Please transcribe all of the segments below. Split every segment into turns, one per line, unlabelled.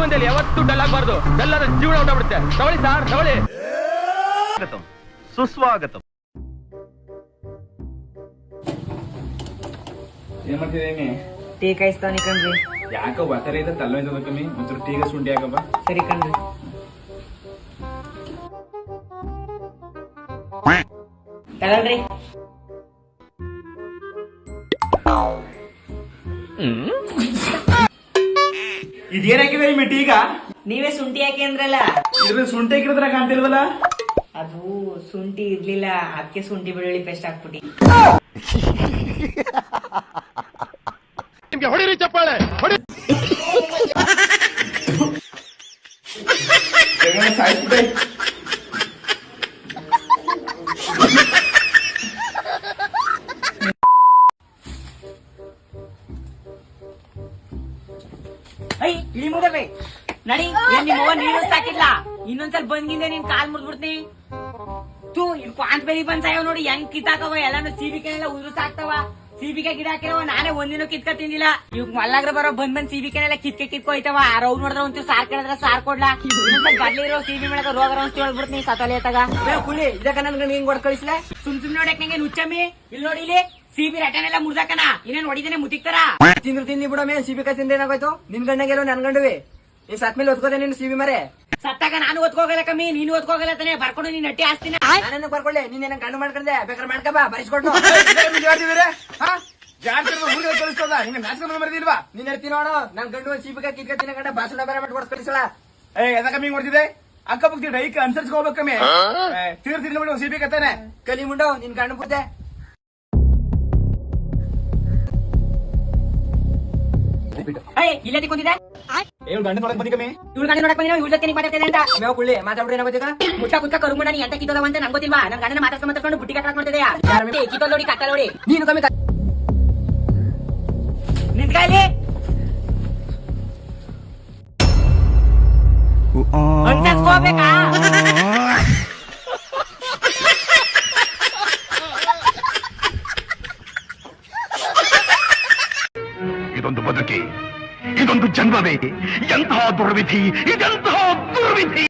ಜೀವನದಲ್ಲಿ ಯಾವತ್ತೂ ಡಲ್ ಆಗಬಾರ್ದು. ಡಲ್ ಆದ್ರೆ ಜೀವನ ಹೊಟ್ಟಬಿಡುತ್ತೆ ತಗೊಳ್ಳಿ ಸರ್ ತಗೊಳ್ಳಿ
ಸ್ವಾಗತಂ. ಸುಸ್ವಾಗತಂ.
ಏನ್ ಮಾಡ್ತಿದ್ದೀನಿ
ಟೀ ಕಾಯಿಸ್ತಾನೆ ಕಣ್ರಿ.
ಯಾಕೋ ಬತ್ತರೆ ಇದೆ ತಲ್ಲೋಯ್ತದ ಕಮ್ಮಿ. ಒಂಚೂರು ಟೀಗ ಸುಂಡಿ ಹಾಕಪ್ಪ.
ಸರಿ ಕಣ್ರಿ. ತಗೊಳ್ರಿ.
ಇದೇನ್ ಹಾಕಿದೆ ಈ ಟೀಗ
ನೀವೇ ಶುಂಠಿ ಹಾಕಿ ಅಂದ್ರಲ್ಲ?
ಇದ್ರ ಶುಂಠಿ ಹಾಕಿರೋದ್ರ ಕಾಣ್ತಿಲ್ವಲ್ಲ?
ಅದು ಶುಂಠಿ ಇರ್ಲಿಲ್ಲ ಅದಕ್ಕೆ ಶುಂಠಿ ಬೆಳ್ಳುಳ್ಳಿ ಪೇಸ್ಟ್ ಹಾಕ್ಬಿಟ್ಟಿ.
ನಿಮ್ಗೆ ಹೊಡಿರಿ ಚಪ್ಪಾಳೆ ಹೊಡಿ
ಸಾಯಿಸ್ಬಿಟ್ಟೆ.
ಇನ್ನೊಂದ್ಸಲ ಬಂದಿಂದೆ ನಿನ್ ಕಾಲ್ ಮುರ್ದ್ಬಿಡ್ತೀನಿ. ತೂ ಇವ್ ಕ್ವಾಂತ್ ಬೆಳಿ ಬಂದ್ ನೋಡಿ ಹೆಂಗ್ ಕಿತ್ತಾಕವ ಎಲ್ಲಾನು ಸೀಬಿಕಾಯಿ ಎಲ್ಲ ಉದುರು ಸಾಕ್ತವ ಸೀಬಿಕಾಯಿ ಗಿಡ ಹಾಕಿರವ ನಾನೇ ಒಂದಿನ ಕಿತ್ಕ ತಿಂದಿಲ್ಲ. ಇವ್ ಮಲ್ಲಾಗ್ರ ಬರೋ ಬಂದ್ ಬಂದ್ ಸೀಬಿಕಾಯಿ ಎಲ್ಲ ಕಿತ್ಕೆ ಕಿತ್ಕೊಯ್ತವ ರೌ ನೋಡಿದ್ರ ಒಂಚೂರು ಸಾರ್ ಕೇಳಿದ್ರ ಸಾರ್ ಕೊಡ್ಲಾ. ಗಡ್ಲಿ ಇರೋ ಸೀಬಿ ಮೇಳಗ ರೋಗ ರೋಗ ಹೇಳ್ಬಿಡ್ತೀನಿ ಸತಲೆ ತಗ ಕುಳಿ ಇದಕ್ಕ ನನ್ಗೆ ಹಿಂಗ್ ಹೊಡ್ ಕಳಿಸ್ಲೆ? ಸುಮ್ ಸುಮ್ ನೋಡಕ್ ನಂಗೆ ನುಚ್ಚಮ್ಮಿ ಇಲ್ಲಿ ನೋಡಿ ಇಲ್ಲಿ ಸಿಬಿ ರಟನೆಲ್ಲ ಮುರ್ದಾಕನ. ಇನ್ನೇನ್ ಹೊಡಿದೇನೆ ಮುತಿಕ್ತಾರ
ತಿಂದ್ರು ತಿಂದಿ ಬಿಡಮೆ ಸಿಬಿಕ ತಿಂದೇನಾಗೋಯ್ತು ನಿನ್ ಗಂಡಗೆಲ್ಲೋ ನನ್ ಗಂಡುವೆ? ಈ ಸತ್ಮೇಲೆ ಒತ್ಕೋದೆ ನೀನು ಸಿವಿ ಮರೆ?
ಸತ್ತಾಗ ನಾನು ಓದ್ಕೋಗಲ್ಲ ಕಮ್ಮಿ ನೀನು ಓದ್ಕೋಗಲ್ಲ ತಾನೆ. ಬರ್ಕೊಂಡು ನೀನ್ ನಟ್ಟಿ ಆಸ್ತಿನ
ನಾನು ಬರ್ಕೊಳ್ಳಿ ನೀನ್ ಏನ ಗಂಡು ಮಾಡ್ಕೊಂಡೆ. ಬೇಕಾದ್ರೆ ಮಾಡ್ಕಬ ಬರಿಸ್ಕೊಂಡು
ಕಳಿಸ್ತದ ನಿಂಗೆ ನಾಚಿಕೆ ಮರದಿಲ್ವಾ?
ನೀನ್ ಹೇಳ್ತೀನಿ ನೋಡು. ನನ್ ಗಂಡು ತಿನ್ನ ಗಂಡ ಬೇರೆ ಮಾಡಿ
ಏ ಎದ ಕಮ್ಮಿ ಅಕ್ಕ ಪಕ್ಕ ಡೈಕ್ ಅನ್ಸರ್ಸ್ಕೋಬೇಕು ಕಮ್ಮಿ. ತೀರ್ ತಿರ್ಲಿ ಬಿಡು ಸಿಬಿ ಕತ್ತಾನೆ
ಕಲಿ ಮುಂಡು ನಿನ್ ಗಂಡು ಬುದ್ದೆ
ಏಯ್ ಇಲ್ಲೇ ತಿಕ್ಕೊಂಡಿದ್ದೆ
ಏಳು ಗಂಡ ನೋಡಕ್ ಬಂದಿ ಕಮ್ಮಿ
ಇವ್ಳು ಗಂಡ ನೋಡಕ್ ಬಂದಿನ ಇವ್ಳ ಜೊತೆ ನೀ ಮಾತಾಡ್ತಿದ್ದೆ ಅಂತ?
ಮೇವ್ ಕುಳ್ಳಿ. ಮಾತಾಡ್ಬಿಡ್ರಿ
ಮುಟ್ಟ ನೀ ಅಂತ ಕಿತ್ತೋದವ ಅಂತ ನಂಗೆ ಗೊತ್ತಿಲ್ವಾ? ನನ್ ಗಂಡನ ಮಾತಾಡ್ಸ್ಕೊಂಡ್ ಮಾತಾಡ್ಕೊಂಡು ಬುಟ್ಟಿ ಕಟ್ಟಾಕ್ ಮಾಡ್ತಿದ್ದೆ ಕಿತ್ತೋದ್ ನೋಡಿ ಕಟ್ಟ ನೋಡಿ.
ನೀನು ಕಮ್ಮಿ
ಇದೊಂದು ಬದುಕಿ ಇದೊಂದು ಜನ್ಮವೇ ಎಂತಹ ದುರ್ವಿಧಿ ಇದೆಂತಹ ದುರ್ವಿಧಿ.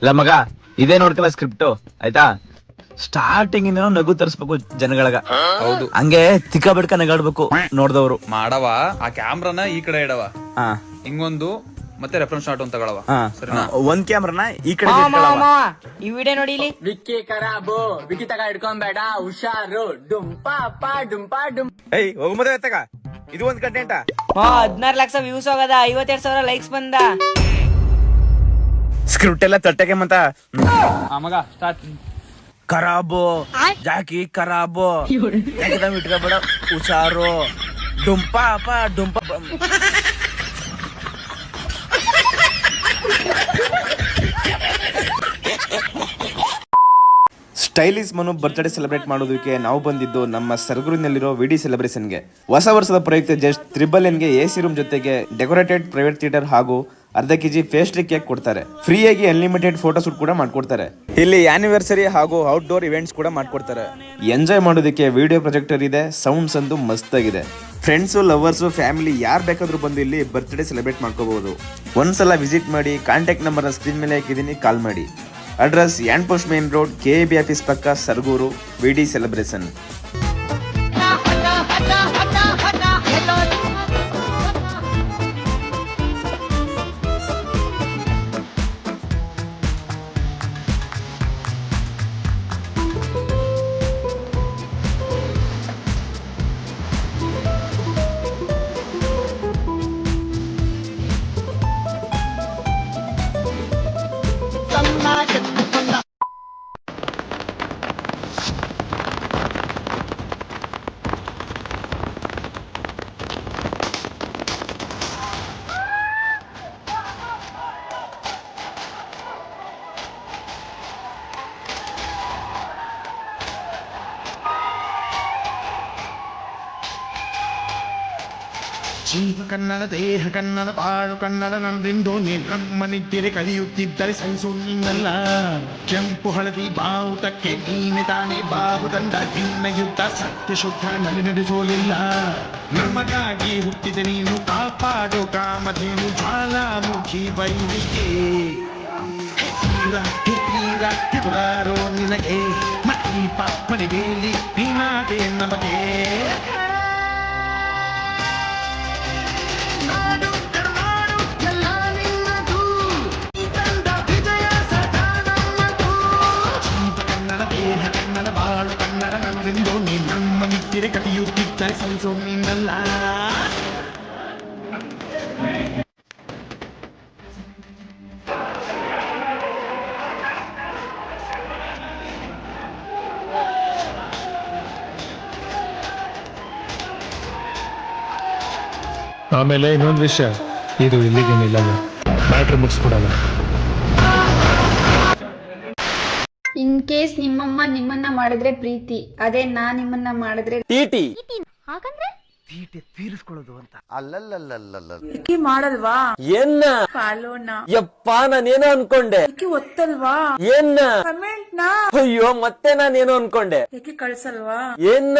ಇಲ್ಲ ಮಗ ಇದೇ ನೋಡ್ತಿಲ್ಲ ಸ್ಕ್ರಿಪ್ಟ್ ಆಯ್ತಾ? ಸ್ಟಾರ್ಟಿಂಗ್ ಇಂದ ನಗು ತರಿಸ್ಬೇಕು ಜನಗಳಗ. ಹೌದು. ಹಂಗೆ ತಿಕ್ಕ ಬಿಡ್ಕ ನಗಾಡ್ಬೇಕು ನೋಡ್ದವ್ರು.
ಮಾಡವ ಆ ಕ್ಯಾಮ್ರಾನ ಈ ಕಡೆ ಇಡವ.
ಹಾ.
ಹಿಂಗೊಂದು ಮತ್ತೆ ರೆಫರೆನ್ಸ್ ಶಾಟ್ ಅಂತ ತಗೊಳವ.
ಹಾ.
ಸರಿನಾ?
ಒಂದ್ ಕ್ಯಾಮ್ರಾನ ಈ ಕಡೆ ಇಟ್ಕೊಳವ.
ಈ ವಿಡಿಯೋ ನೋಡಿ ಇಲ್ಲಿ.
ವಿಕ್ಕಿ ಖರಾಬು ವಿಕ್ಕಿ ತಗ ಹಿಡ್ಕೊಂಬೇಡ ಹುಷಾರು. ಡುಂಪಾ ಅಪ್ಪ ಡುಂಪಾ ಡುಂ
ಏಯ್ ಹೋಗು ಮದುವೆ ಇದು ಒಂದ್ ಕಂಟೆಂಟ
ಹದಿನಾರು ಲಕ್ಷ ವ್ಯೂಸ್ ಹೋಗದ ಐವತ್ತೆರಡು ಸಾವಿರ ಲೈಕ್ಸ್ ಬಂದ.
ಸ್ಕ್ರಿಪ್ಟ್ ಎಲ್ಲ ತಟ್ಟಕ್ಕೆ ಮತ್ತ.
ಮಗ ಸ್ಟಾರ್ಟ್
ಖರಾಬು ಜಾಕಿ ಖರಾಬು ಇಟ್ಕೋಬೇಡ ಇಟ್ಕೊಬೇಡ ಹುಷಾರು. ಡುಂಪ ಅಪ್ಪ ಡುಂಪ. ಸ್ಟೈಲಿಶ್ ಮನು ಬರ್ತ್ಡೇ ಸೆಲೆಬ್ರೇಟ್ ಮಾಡೋದಕ್ಕೆ ನಾವು ಬಂದಿದ್ದು ನಮ್ಮ ಸರ್ಗುರಿನಲ್ಲಿರೋ ವಿಡಿ ಸೆಲೆಬ್ರೇಷನ್ಗೆ ಹೊಸ ವರ್ಷದ ಪ್ರಯುಕ್ತ ಜಸ್ಟ್ ತ್ರಿಬಲ್ ಎನ್ಗೆ ಎ ಸಿ ರೂಮ್ ಜೊತೆಗೆ ಡೆಕೋರೇಟೆಡ್ ಪ್ರೈವೇಟ್ ಥಿಯೇಟರ್ ಹಾಗೂ ಅರ್ಧ ಕೆಜಿ ಪೇಸ್ಟ್ರಿ ಕೇಕ್ ಕೊಡ್ತಾರೆ. ಫ್ರೀಯಾಗಿ ಅನ್ಲಿಮಿಟೆಡ್ ಫೋಟೋ ಶೂಟ್ ಕೂಡ ಮಾಡ್ಕೊಡ್ತಾರೆ. ಇಲ್ಲಿ ಆನಿವರ್ಸರಿ ಹಾಗೂ ಔಟ್ಡೋರ್ ಇವೆಂಟ್ಸ್ ಕೂಡ ಮಾಡ್ಕೊಡ್ತಾರೆ. ಎಂಜಾಯ್ ಮಾಡೋದಕ್ಕೆ ವಿಡಿಯೋ ಪ್ರೊಜೆಕ್ಟರ್ ಇದೆ ಸೌಂಡ್ಸ್ ಅಂತೂ ಮಸ್ತ್ ಆಗಿದೆ. ಫ್ರೆಂಡ್ಸು ಲವರ್ಸು ಫ್ಯಾಮಿಲಿ ಯಾರು ಬೇಕಾದರೂ ಬಂದು ಇಲ್ಲಿ ಬರ್ತ್ಡೇ ಸೆಲೆಬ್ರೇಟ್ ಮಾಡ್ಕೋಬಹುದು ಒಂದ್ಸಲ ವಿಸಿಟ್ ಮಾಡಿ ಕಾಂಟ್ಯಾಕ್ಟ್ ನಂಬರ್ನ ಸ್ಕ್ರೀನ್ ಮೇಲೆ ಹಾಕಿದ್ದೀನಿ ಕಾಲ್ ಮಾಡಿ. Address and post main road K B office ಪಕ್ಕ Sargur V D celebration Come on,
Jeeva Kannada ದೇಹ ಕನ್ನಡ ಪಾಡು ಕನ್ನಡ ನನ್ನದೆಂದು ನಿರ್ಗಮ್ಮನಿದ್ದರೆ ಕಲಿಯುತ್ತಿದ್ದರೆ ನಿನ್ನಲ್ಲ ಕೆಂಪು ಹಳದಿ ಬಾವುತಕ್ಕೆ ನೀನೆ ತಾನೇ ಬಾವುದಂಡ ನಿನ್ನ ಯುದ್ಧ ಸತ್ಯ ಶುದ್ಧ ನಡೆ ನಡೆಸೋಲಿಲ್ಲ. ನಮಗಾಗಿ ಹುಟ್ಟಿದ ನೀನು ಕಾಪಾಡು ಕಾಮಧೇನು ಜ್ವಾಲಾಮುಖಿ ಬೈಲಿಗೆ ಎದುರಾರೋ ನಿನಗೆ ಮಟ್ಟಿ ಪಾಪನೆ ಬೇಲಿ ನೀನಾದೆ ನಮಗೆ.
ಆಮೇಲೆ ಇನ್ನೊಂದು ವಿಷಯ. ಇದು ಇಲ್ಲಿಗೆ ನಿಲ್ಲಲ್ಲ ಬ್ಯಾಟ್ರಿ ಮುಗಿಸ್ಬಿಡಲ್ಲ
ಇನ್ ಕೇಸ್ ನಿಮ್ಮಮ್ಮ ನಿಮ್ಮನ್ನ ಮಾಡಿದ್ರೆ ಪ್ರೀತಿ ಅದೇ ನಾ ನಿಮ್ಮನ್ನ ಮಾಡಿದ್ರೆ ಹಾಗಂದ್ರೆ?
ಮಾಡಲ್ವಾ?
ಏನ್ನ
ಫಾಲೋನ
ಯಪ್ಪ ನಾನೇನೋ ಅನ್ಕೊಂಡೆ.
ಯಾಕೆ ಒತ್ತಲ್ವಾ?
ಏನ್ನ
ಕಮೆಂಟ್ನ
ಅಯ್ಯೋ ಮತ್ತೆ ನಾನೇನೋ ಅನ್ಕೊಂಡೆ.
ಕಳ್ಸಲ್ವಾ?
ಏನ್ನ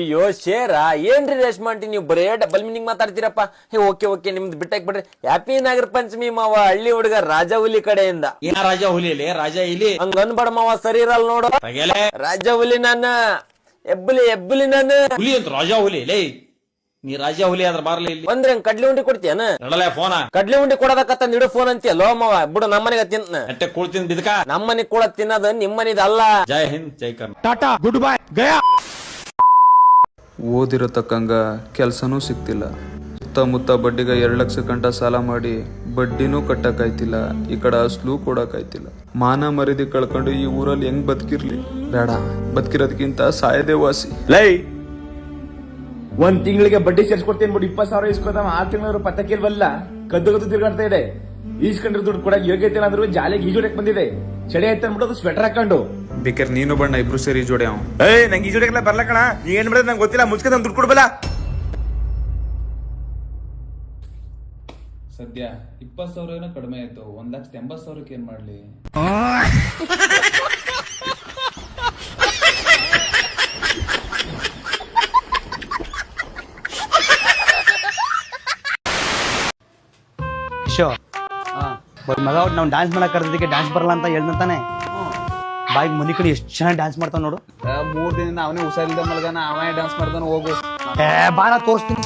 ಅಯ್ಯೋ ಶೇರ? ಏನ್ರಿ ರೇಷ್ಮಾ ಆಂಟಿ ನೀವು ಬರೇ ಡಬಲ್ ಮೀನಿಂಗ್ ಮಾತಾಡ್ತೀರಪ್ಪ? ಹೇ ಓಕೆ ಓಕೆ ನಿಮ್ದು ಬಿಟ್ಟಾಕ್ ಬಿಡ್ರಿ ಹ್ಯಾಪಿ ನಾಗರ ಪಂಚಮಿ ಮಾವ ಹಳ್ಳಿ ಹುಡುಗ ರಾಜ ಹುಲಿ ಕಡೆಯಿಂದ.
ಏನ ರಾಜ ಹುಲಿ ರಾಜ ಇಲ್ಲಿ.
ಹಂಗ ಅನ್ಬಡ ಮಾವ ಸರಿ ಇರಲ್ಲ ನೋಡು. ರಾಜ ಹುಲಿ ನನ್ನ ಎಬ್ಬಲಿ ಎಬ್ಬಲಿ ನಾನು.
ಹುಲಿ ಅಂತ ರಾಜಾ ಹುಲಿ ಲೇ ನೀ ರಾಜಾ ಹುಲಿ ಆದ್ರ ಬಾರ್ಲಿ ಇಲ್ಲಿ.
ಬಂದ್ರೆ ಹಂಗ್ ಕಡ್ಲಿ ಉಂಡಿ ಕೊಡ್ತೀಯನ
ನಡಲೆ ಫೋನ.
ಕಡ್ಲಿ ಉಂಡಿ ಕೊಡೋದಕ್ಕತ್ತ ನಿಡು ಫೋನ್ ಅಂತೀಯಲ್ಲೋ ಮಾವ ಬಿಡು ನಮ್ಮನೆಗೆ ತಿನ್ನ
ಅಟ್ಟೆ ಕೂಳ್ತೀನಿ ಬಿದಕ
ನಮ್ಮನೆ ಕೂಡ ತಿನ್ನೋದು ನಿಮ್ಮನಿದಲ್ಲ
ಜೈ ಹಿಂದ್ ಜೈ ಕರ್ನಾಟಕ
ಟಾಟಾ ಗುಡ್ ಬೈ ಗಯಾ.
ಓದಿರೋ ತಕ್ಕಂಗ ಕೆಲಸನೂ ಸಿಕ್ತಿಲ್ಲ ಸುತ್ತಮುತ್ತ ಬಡ್ಡಿಗೆ ಎರಡು ಲಕ್ಷ ಕಂಟ ಸಾಲ ಮಾಡಿ ಬಡ್ಡಿನೂ ಕಟ್ಟಕ್ಕಾಯ್ತಿಲ್ಲ. ಈ ಕಡೆ ಅಸ್ಲೂ ಕೊಡಕ್ಕಾಯ್ತಿಲ್ಲ. ಮಾನ ಮರಿದಿ ಕಳ್ಕೊಂಡು ಈ ಊರಲ್ಲಿ ಹೆಂಗ್ ಬದುಕಿರ್ಲಿ? ಬೇಡ. ಬದುಕಿರೋದಕ್ಕಿಂತ ಸಾಯದೇ ವಾಸಿ.
ಲೈ ಒಂದ್ ತಿಂಗಳಿಗೆ ಬಡ್ಡಿ ಸೇರ್ಸ್ಕೊಡ್ತೀನಿ ಬಿಡು ಇಪ್ಪತ್ ಸಾವಿರ ಇಸ್ಕೊತಾವ. ಆರ್ ತಿಂಗಳು ಪತ್ತಕ್ಕೆ ಬಲ್ಲ ಕದ್ದು ಕದ್ದು ತಿರ್ಗಾಡ್ತಾ ಇದೆ. ಈಸ್ಕೊಂಡಿರೋ ದುಡ್ಡು ಕೊಡಕ್ ಯೋಗ್ಯತೆ ಇಲ್ಲ ಅಂದ್ರೂ ಜಾಲಿಗೆ ಈಜೋಡಕ್ ಬಂದಿದೆ. ಚಳಿ ಆಯ್ತು ಅಂದ್ಬಿಟ್ಟು ಸ್ವೆಟರ್ ಹಾಕೊಂಡು.
ಬೇಕಾದ್ರೆ ನೀನು ಬಣ್ಣ ಇಬ್ರು ಸೇರಿ ಜೋಡಿ ಅವ್.
ಏಯ್ ನಂಗೆ ಈಜುಡಕ್ಕೆಲ್ಲ ಬರ್ಲ ಕಣ. ನೀ ಏನ್ ಮಾಡೋದು ನಂಗೆ ಗೊತ್ತಿಲ್ಲ ಮುಚ್ಕೊಂಡು ದುಡ್ಡು ಕೊಡ್ಬಲ್ಲ
ಸದ್ಯ ಇಪ್ಪತ್ ಸಾವಿರ ಏನೋ ಕಡಿಮೆ ಆಯ್ತು. ಒಂದ್ ಲಕ್ಷದ ಎಂಬತ್ ಸಾವಿರಕ್ಕೆ ಏನ್ ಮಾಡ್ಲಿ?
ಮಗ ನಾವು ಡ್ಯಾನ್ಸ್ ಮಾಡಕ್ ಕರೆದಿದ್ದಕ್ಕೆ ಡ್ಯಾನ್ಸ್ ಬರಲ್ಲ ಅಂತ ಹೇಳ್ದಂತಾನೆ ಬಾಯಿಗೆ ಮನಿ ಕಡೆ ಎಷ್ಟು ಚೆನ್ನಾಗಿ ಡ್ಯಾನ್ಸ್ ಮಾಡ್ತಾವ ನೋಡು.
ಮೂರ್ ದಿನದಿಂದ ಅವನೇ ಹುಷಾರಿಲ್ದ ಮಲಗಾನ ಅವನೇ ಡ್ಯಾನ್ಸ್ ಮಾಡ್ತಾನೆ ಹೋಗು.
ಏ ಬಾರ ತೋರಿಸ್ತೀನಿ.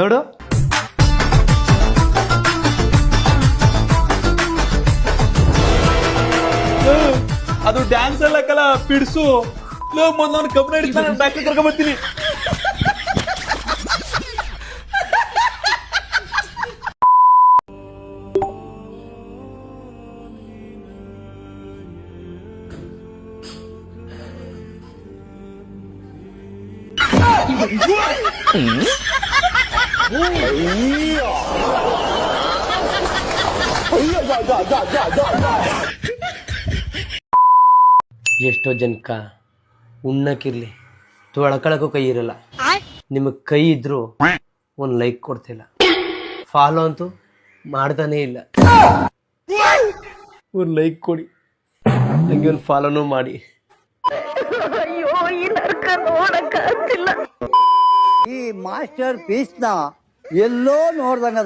ನೋಡು.
ಅದು ಡ್ಯಾನ್ಸ್ ಅಲ್ಲ ಕಲ ಪಿಡ್ಸು. ಮೊದ್ಲು ಅವ್ನು ಹಿಡಿತಾನೆ ಡಾಕ್ಟರ್ ಕರ್ಕೊಂಡ್ ಜನಕ
ಎಷ್ಟೋ ಜನಕ್ಕ ಉಣ್ಣಕ್ಕಿರ್ಲಿ ತೊಳ್ಕೊಳಕ್ಕೂ ಕೈ ಇರಲ್ಲ. ನಿಮಗೆ ಕೈ ಇದ್ರು ಒಂದು ಲೈಕ್ ಕೊಡ್ತಿಲ್ಲ. ಫಾಲೋ ಅಂತೂ ಮಾಡ್ತಾನೆ ಇಲ್ಲ. ಒಂದು ಲೈಕ್ ಕೊಡಿ. ಹಂಗೆ ಒಂದು ಫಾಲೋನು ಮಾಡಿ.
ಈ ಮಾಸ್ಟರ್ ಪೀಸ್ನ ಎಲ್ಲೋ ನೋಡ್ದಂಗ